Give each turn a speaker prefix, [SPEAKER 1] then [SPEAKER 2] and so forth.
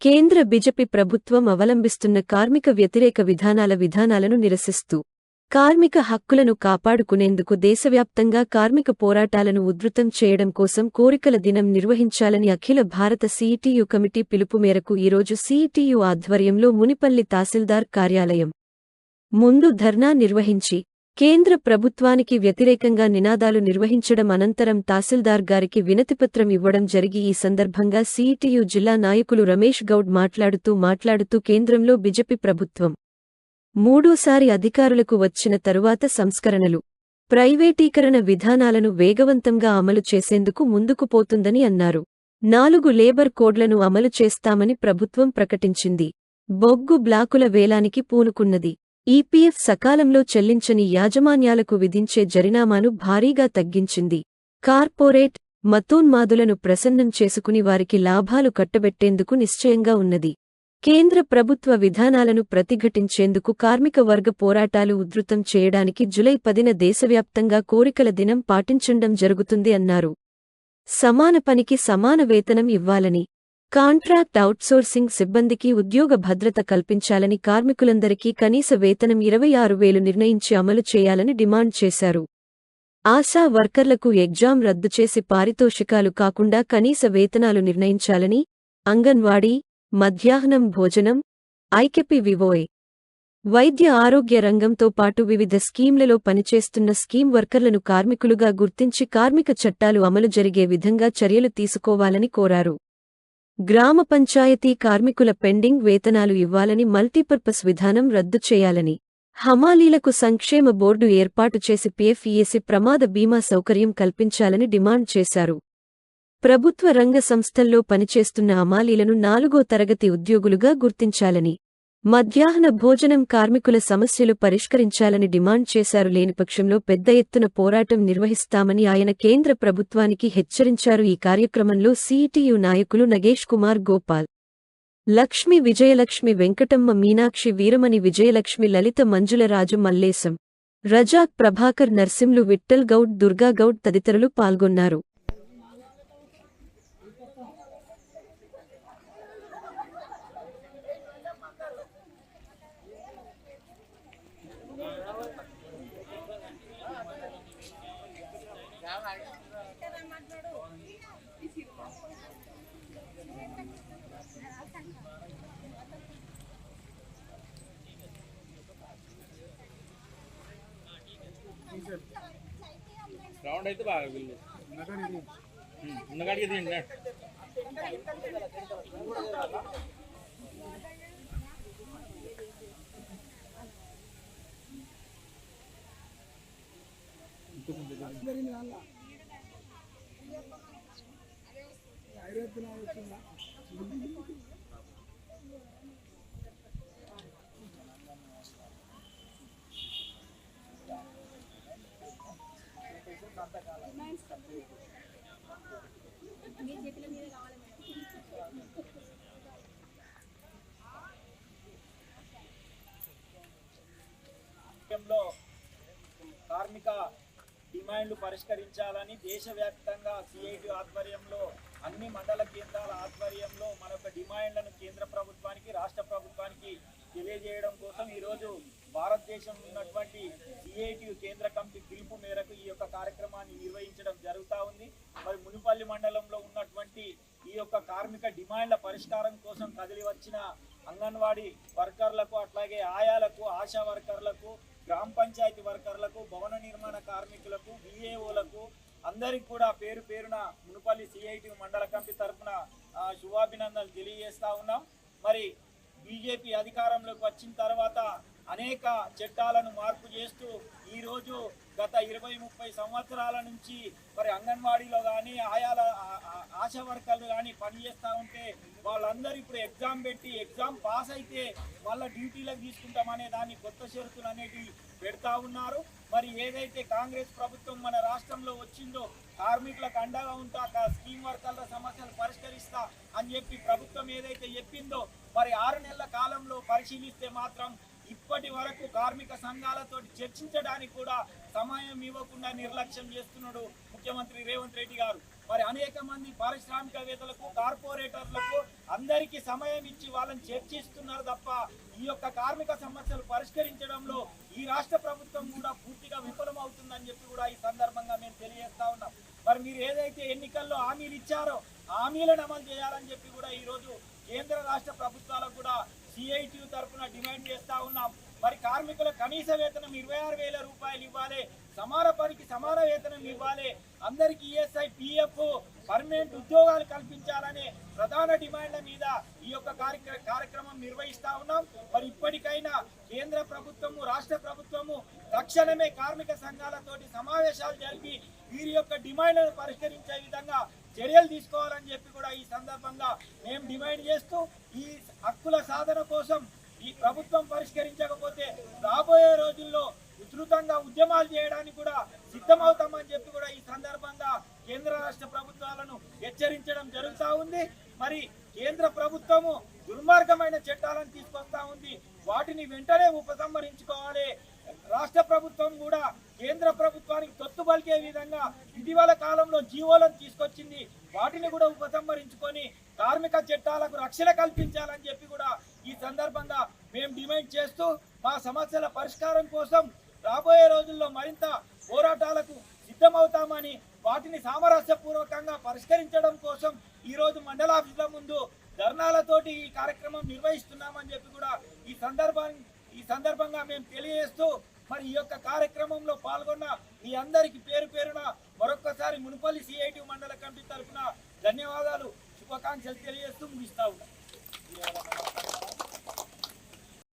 [SPEAKER 1] కేంద్ర బిజెపి ప్రభుత్వం అవలంబిస్తున్న కార్మిక వ్యతిరేక విధానాల విధానాలను నిరసిస్తూ కార్మిక హక్కులను కాపాడుకునేందుకు దేశవ్యాప్తంగా కార్మిక పోరాటాలను ఉధృతం చేయడం కోసం కోరికల దినం నిర్వహించాలని అఖిల భారత సీఈటీయు కమిటీ పిలుపు మేరకు ఈరోజు సీఈటీయు ఆధ్వర్యంలో మునిపల్లి తహసీల్దార్ కార్యాలయం ముందు ధర్నా నిర్వహించి కేంద్ర ప్రభుత్వానికి వ్యతిరేకంగా నినాదాలు నిర్వహించడం అనంతరం తహసీల్దార్ గారికి వినతిపత్రం ఇవ్వడం జరిగి ఈ సందర్భంగా సీఈటీయు జిల్లా నాయకులు రమేష్ గౌడ్ మాట్లాడుతూ మాట్లాడుతూ కేంద్రంలో బిజెపి ప్రభుత్వం మూడోసారి అధికారులకు వచ్చిన తరువాత సంస్కరణలు ప్రైవేటీకరణ విధానాలను వేగవంతంగా అమలు చేసేందుకు ముందుకు పోతుందని అన్నారు. నాలుగు లేబర్ కోడ్లను అమలు చేస్తామని ప్రభుత్వం ప్రకటించింది. బొగ్గు బ్లాకుల వేలానికి పూనుకున్నది. ఈపీఎఫ్ సకాలంలో చెల్లించని యాజమాన్యాలకు విధించే జరినామాను భారీగా తగ్గించింది. కార్పొరేట్ మతోన్మాదులను ప్రసన్నం చేసుకుని వారికి లాభాలు కట్టబెట్టేందుకు నిశ్చయంగా ఉన్నది. కేంద్ర ప్రభుత్వ విధానాలను ప్రతిఘటించేందుకు కార్మిక వర్గ పోరాటాలు ఉధృతం చేయడానికి జులై పదిన దేశవ్యాప్తంగా కోరికల దినం పాటించడం జరుగుతుంది అన్నారు. సమాన పనికి సమాన వేతనం ఇవ్వాలని కాంట్రాక్ట్ అవుట్సోర్సింగ్ సిబ్బందికి ఉద్యోగ భద్రత కల్పించాలని కార్మికులందరికీ కనీస వేతనం ఇరవై ఆరు వేలు నిర్ణయించి అమలు చేయాలని డిమాండ్ చేశారు. ఆశా వర్కర్లకు ఎగ్జామ్ రద్దు చేసి పారితోషికాలు కాకుండా కనీస వేతనాలు నిర్ణయించాలని అంగన్వాడీ మధ్యాహ్నం భోజనం ఐకెపి వివోయ్ వైద్య ఆరోగ్య రంగంతో పాటు వివిధ స్కీంలలో పనిచేస్తున్న స్కీం వర్కర్లను కార్మికులుగా గుర్తించి కార్మిక చట్టాలు అమలు జరిగే విధంగా చర్యలు తీసుకోవాలని కోరారు. గ్రామ పంచాయతీ కార్మికుల పెండింగ్ వేతనాలు ఇవ్వాలని మల్టీపర్పస్ విధానం రద్దు చేయాలని హమాలీలకు సంక్షేమ బోర్డు ఏర్పాటు చేసి పిఎఫ్ఈఎసి ప్రమాద బీమా సౌకర్యం కల్పించాలని డిమాండ్ చేశారు. ప్రభుత్వ రంగ సంస్థల్లో పనిచేస్తున్న అమాలీలను నాలుగో తరగతి ఉద్యోగులుగా గుర్తించాలని మధ్యాహ్న భోజనం కార్మికుల సమస్యలు పరిష్కరించాలని డిమాండ్ చేశారు. లేని పక్షంలో పెద్ద ఎత్తున పోరాటం నిర్వహిస్తామని ఆయన కేంద్ర ప్రభుత్వానికి హెచ్చరించారు. ఈ కార్యక్రమంలో సీటీయు నాయకులు నగేష్ కుమార్ గోపాల్ లక్ష్మి విజయలక్ష్మి వెంకటమ్మ మీనాక్షి వీరమణి విజయలక్ష్మి లలిత మంజులరాజు మల్లేశం రజాక్ ప్రభాకర్ నర్సింలు విట్టల్ గౌడ్ దుర్గా గౌడ్ తదితరులు పాల్గొన్నారు.
[SPEAKER 2] రౌండ్ అయితే బాగా వీళ్ళు ఉన్నగాడికి తీయండి
[SPEAKER 3] విషయంలో డిమాండ్లు పరిష్కరించాలని దేశవ్యాప్తంగా సిఐటి ఆధ్వర్యంలో అన్ని మండల కేంద్రాల ఆధ్వర్యంలో మన యొక్క డిమాండ్లను కేంద్ర ప్రభుత్వానికి రాష్ట్ర ప్రభుత్వానికి తెలియజేయడం కోసం ఈరోజు భారతదేశంలో ఉన్నటువంటి సిఐటి కేంద్ర కమిటీ పిలుపు మేరకు ఈ యొక్క కార్యక్రమాన్ని నిర్వహించడం జరుగుతూ ఉంది. మరి మునిపల్లి మండలంలో ఉన్నటువంటి ఈ యొక్క కార్మిక డిమాండ్ల పరిష్కారం కోసం కదిలి వచ్చిన అంగన్వాడీ వర్కర్లకు అట్లాగే ఆయాలకు ఆశా వర్కర్లకు గ్రామ పంచాయతీ వర్కర్లకు భవన నిర్మాణ కార్మికులకు విఏఓలకు అందరికి కూడా పేరు పేరున మునుపల్లి సిఐటి మండల కమిటీ తరఫున శుభాభినందనలు తెలియజేస్తా ఉన్నాం. మరి బీజేపీ అధికారంలోకి వచ్చిన తర్వాత అనేక చట్టాలను మార్పు చేస్తూ ఈరోజు గత ఇరవై ముప్పై సంవత్సరాల నుంచి మరి అంగన్వాడీలో కానీ ఆయా వర్కర్లు కానీ పనిచేస్తూ ఉంటే వాళ్ళందరూ ఇప్పుడు ఎగ్జామ్ పెట్టి ఎగ్జామ్ పాస్ అయితే వాళ్ళ డ్యూటీలకు తీసుకుంటామనే దాన్ని కొత్త షరతులు అనేటివి పెడతా ఉన్నారు. మరి ఏదైతే కాంగ్రెస్ ప్రభుత్వం మన రాష్ట్రంలో వచ్చిందో కార్మికులకు అండగా ఉంటా స్కీమ్ వర్కర్ల సమస్యలు పరిష్కరిస్తా అని చెప్పి ప్రభుత్వం ఏదైతే చెప్పిందో మరి ఆరు నెలల కాలంలో పరిశీలిస్తే మాత్రం ఇప్పటి వరకు కార్మిక సంఘాలతో చర్చించడానికి కూడా సమయం ఇవ్వకుండా నిర్లక్ష్యం చేస్తున్నాడు ముఖ్యమంత్రి రేవంత్ రెడ్డి గారు. మరి అనేక మంది పారిశ్రామికవేత్తలకు కార్పొరేటర్లకు అందరికీ సమయం ఇచ్చి వాళ్ళని చర్చిస్తున్నారు తప్ప ఈ యొక్క కార్మిక సమస్యలు పరిష్కరించడంలో ఈ రాష్ట్ర ప్రభుత్వం కూడా పూర్తిగా విఫలమవుతుందని చెప్పి కూడా ఈ సందర్భంగా మేము తెలియజేస్తా ఉన్నాం. మరి మీరు ఏదైతే ఎన్నికల్లో హామీలు ఇచ్చారో హామీలను అమలు చేయాలని చెప్పి కూడా ఈరోజు కేంద్ర రాష్ట్ర ప్రభుత్వాలకు కూడా సిఐటి తరఫున డిమాండ్ చేస్తా ఉన్నాం. మరి కార్మికుల కనీస వేతనం ఇరవై ఆరు వేల రూపాయలు ఇవ్వాలి. సమాన పనికి సమాన వేతనం ఇవ్వాలి. అందరికి ఈఎస్ఐ పిఎఫ్ పర్మనెంట్ ఉద్యోగాలు కల్పించాలనే ప్రధాన డిమాండ్ల మీద ఈ యొక్క కార్యక్రమం నిర్వహిస్తా ఉన్నాం. మరి ఇప్పటికైనా కేంద్ర ప్రభుత్వము రాష్ట్ర ప్రభుత్వము తక్షణమే కార్మిక సంఘాలతోటి సమావేశాలు జరిపి వీరి యొక్క డిమాండ్లను పరిష్కరించే విధంగా చర్యలు తీసుకోవాలని చెప్పి కూడా ఈ సందర్భంగా మేము డిమాండ్ చేస్తూ ఈ హక్కుల సాధన కోసం ఈ ప్రభుత్వం పరిష్కరించకపోతే రాబోయే రోజుల్లో విస్తృతంగా ఉద్యమాలు చేయడానికి కూడా సిద్ధమవుతామని చెప్పి కూడా ఈ సందర్భంగా కేంద్ర రాష్ట్ర ప్రభుత్వాలను హెచ్చరించడం జరుగుతూ ఉంది. మరి కేంద్ర ప్రభుత్వము దుర్మార్గమైన చట్టాలను తీసుకొస్తా ఉంది. వాటిని వెంటనే ఉపసంహరించుకోవాలి. రాష్ట్ర ప్రభుత్వం కూడా కేంద్ర ప్రభుత్వానికి తొత్తు పలికే విధంగా ఇటీవల కాలంలో జీవోలను తీసుకొచ్చింది. వాటిని కూడా ఉపసంహరించుకొని కార్మిక చట్టాలకు రక్షణ కల్పించాలని చెప్పి కూడా ఈ సందర్భంగా మేము డిమాండ్ చేస్తూ మా సమస్యల పరిష్కారం కోసం రాబోయే రోజుల్లో మరింత పోరాటాలకు సిద్ధమవుతామని వాటిని సామరస్యపూర్వకంగా పరిష్కరించడం కోసం ఈరోజు రోజు మండల ఆఫీసుల ముందు ధర్నాలతోటి ఈ కార్యక్రమం నిర్వహిస్తున్నామని చెప్పి కూడా ఈ సందర్భాన్ని ఈ సందర్భంగా మేము తెలియజేస్తూ మరి ఈ యొక్క కార్యక్రమంలో పాల్గొన్న మీ అందరికీ పేరు పేరున మరొక్కసారి మునుపల్లి సిఐటి మండల కమిటీ తరఫున ధన్యవాదాలు శుభాకాంక్షలు తెలియజేస్తూ ముగిస్తా ఉన్నాను